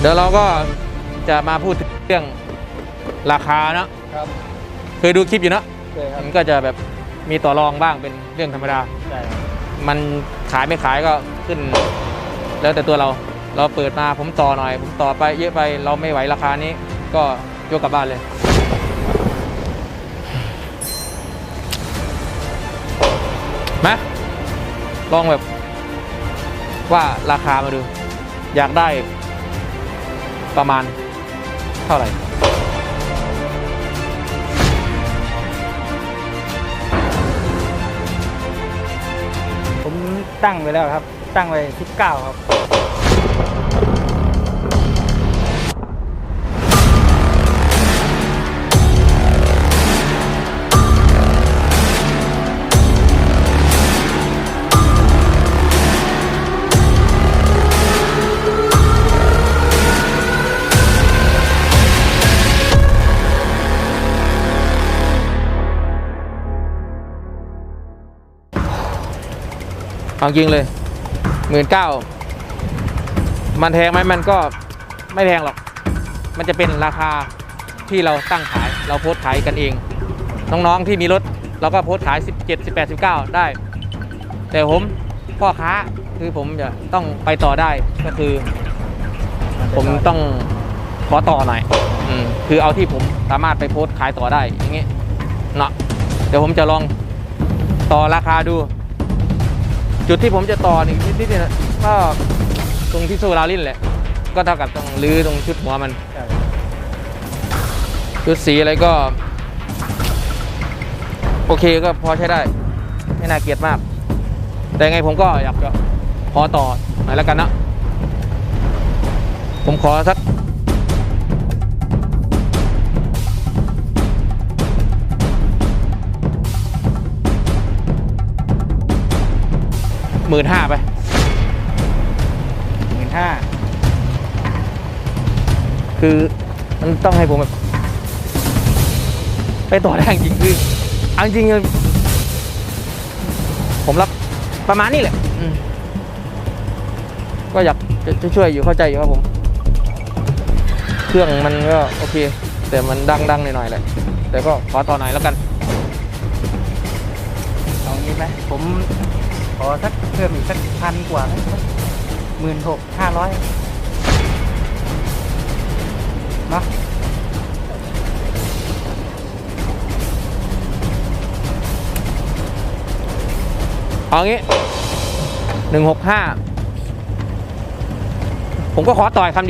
เดี๋ยวเราก็จะมาพูดถึงเรื่องราคาเนาะครับเคยดูคลิปอยู่เนาะเคยครับมันก็จะแบบมีต่อรองบ้างเป็นเรื่องธรรมดา ใช่ครับมันขายไม่ขายก็ขึ้น แล้วแต่ตัวเราเราเปิดมาผมต่อหน่อย ผมต่อไปเยอะไปเราไม่ไหวราคานี้ ก็ยกกลับบ้านเลย มาลองแบบว่าราคามาดู อยากได้ ประมาณเท่าไหร่ ผมตั้งไว้แล้วครับ ตั้งไว้ที่เก้าครับ เอาจริงเลยหมื่นเก้ามันแพงไหมมันก็ไม่แพงหรอก มันจะเป็นราคาที่เราตั้งขายเราโพสขายกันเอง น้องๆที่มีรถเราก็โพสขาย 17 18 19 ได้ แต่ผมพ่อค้าคือผมจะต้องไปต่อได้ก็คือ ผมต้องขอต่อหน่อยอคือเอาที่ผมสามารถไปโพสขายต่อได้อย่างเงี้ยเนาะเดี๋ยวผมจะลองต่อราคาดู จุดที่ผมจะต่อนี่นิดๆเนี่ยนะก็ตรงที่โซลารินแหละ ก็เท่ากับต้องรื้อตรงชุดหัวมันใช่ชุดสีอะไรก็ โอเคก็พอใช้ได้ ไม่น่าเกลียดมาก แต่ไงผมก็อยากจะขอต่อหน่อยแล้วกันนะ ผมขอสัก หมื่นห้าไปหมื่นห้าคือมันต้องให้ผมแบบไปต่อได้จริงๆคือเอาจริงๆเลยผมรับประมาณนี้แหละอืมก็อยากจะจะช่วยอยู่เข้าใจอยู่ครับผม เครื่องมันก็โอเค แต่มันดังๆหน่อยๆแหละแต่ก็ขอต่อหน่อยแล้วกันเอางี้ไหมผมข อสักเพิ่มอีกสักพันกว่าหมื่นหกห้าร้อยเนาะเอางี้หนึ่งหกห้าผมก็ขอต่อยคำเดียว